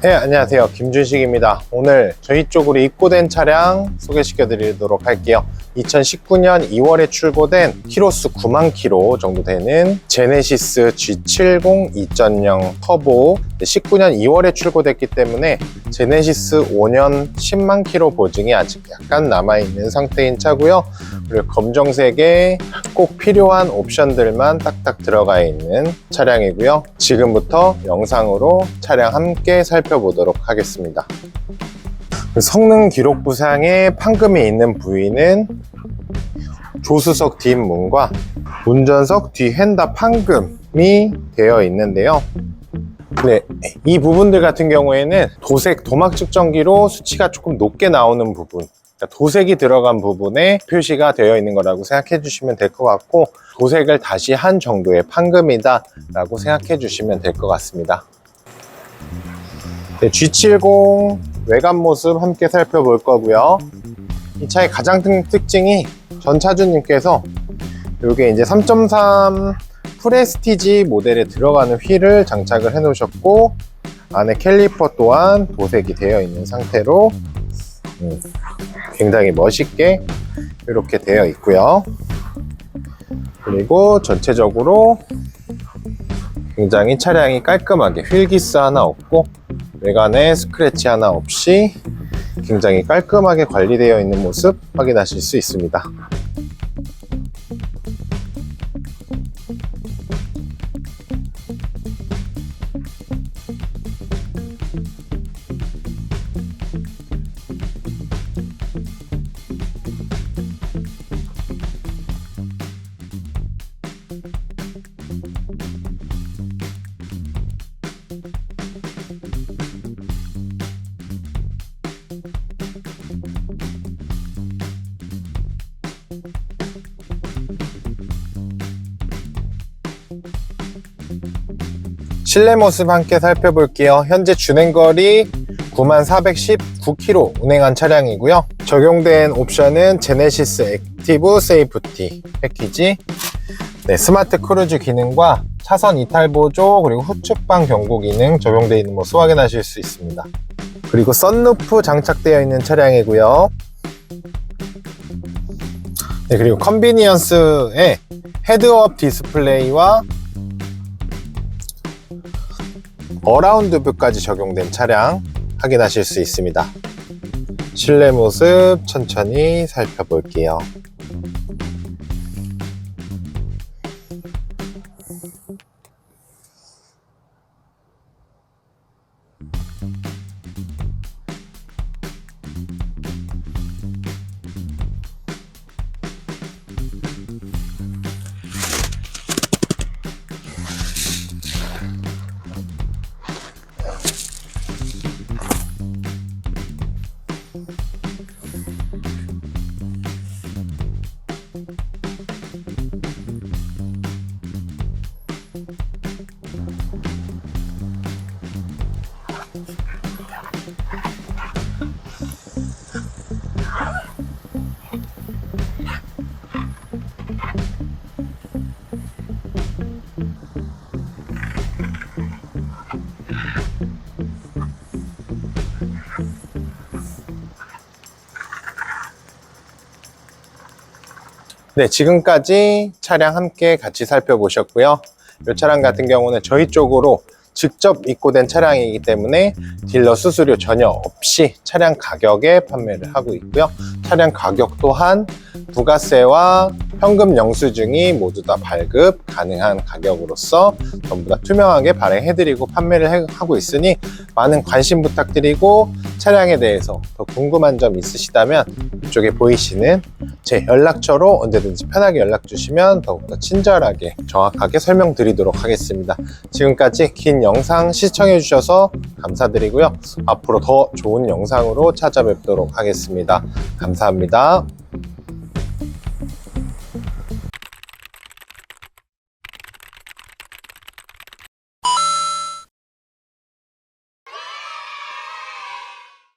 네, 안녕하세요. 김준식입니다. 오늘 저희 쪽으로 입고된 차량 소개시켜 드리도록 할게요. 2019년 2월에 출고된 키로수 9만 킬로 정도 되는 제네시스 G70 2.0 터보 19년 2월에 출고됐기 때문에 제네시스 5년 10만 킬로 보증이 아직 약간 남아있는 상태인 차고요. 그리고 검정색에 꼭 필요한 옵션들만 딱딱 들어가 있는 차량이고요. 지금부터 영상으로 차량 함께 살펴보도록 하겠습니다. 성능 기록 부상에 판금이 있는 부위는 조수석 뒷문과 운전석 뒤 휀다 판금이 되어 있는데요. 네, 이 부분들 같은 경우에는 도색 도막 측정기로 수치가 조금 높게 나오는 부분 그러니까 도색이 들어간 부분에 표시가 되어 있는 거라고 생각해 주시면 될 것 같고 도색을 다시 한 정도의 판금이다 라고 생각해 주시면 될 것 같습니다 네, G70 외관 모습 함께 살펴볼 거고요. 이 차의 가장 큰 특징이 전 차주님께서 이게 이제 3.3 프레스티지 모델에 들어가는 휠을 장착을 해 놓으셨고 안에 캘리퍼 또한 도색이 되어 있는 상태로 음, 굉장히 멋있게 이렇게 되어 있고요. 그리고 전체적으로 굉장히 차량이 깔끔하게 휠기스 하나 없고 외관에 스크래치 하나 없이 굉장히 깔끔하게 관리되어 있는 모습 확인하실 수 있습니다 실내 모습 함께 살펴볼게요. 현재 주행거리 9419km 운행한 차량이고요. 적용된 옵션은 제네시스 액티브 세이프티 패키지, 네, 스마트 크루즈 기능과 차선 이탈 보조 그리고 후측방 경고 기능 적용되어 있는 모습 확인하실 수 있습니다. 그리고 썬루프 장착되어 있는 차량이고요. 네, 그리고 컨비니언스에 헤드업 디스플레이와 어라운드 뷰까지 적용된 차량 확인하실 수 있습니다. 실내 모습 천천히 살펴볼게요. 네, 지금까지 차량 함께 같이 살펴보셨고요. 이 차량 같은 경우는 저희 쪽으로 직접 입고된 차량이기 때문에 딜러 수수료 전혀 없이 차량 가격에 판매를 하고 있고요. 차량 가격 또한 부가세와 현금 영수증이 모두 다 발급 가능한 가격으로서 전부 다 투명하게 발행해드리고 판매를 해- 하고 있으니 많은 관심 부탁드리고 차량에 대해서 더 궁금한 점 있으시다면 이쪽에 보이시는 제 연락처로 언제든지 편하게 연락 주시면 더욱더 친절하게 정확하게 설명드리도록 하겠습니다. 지금까지 긴 영상 시청해 주셔서 감사드리고요. 앞으로 더 좋은 영상으로 찾아뵙도록 하겠습니다. 감사합니다.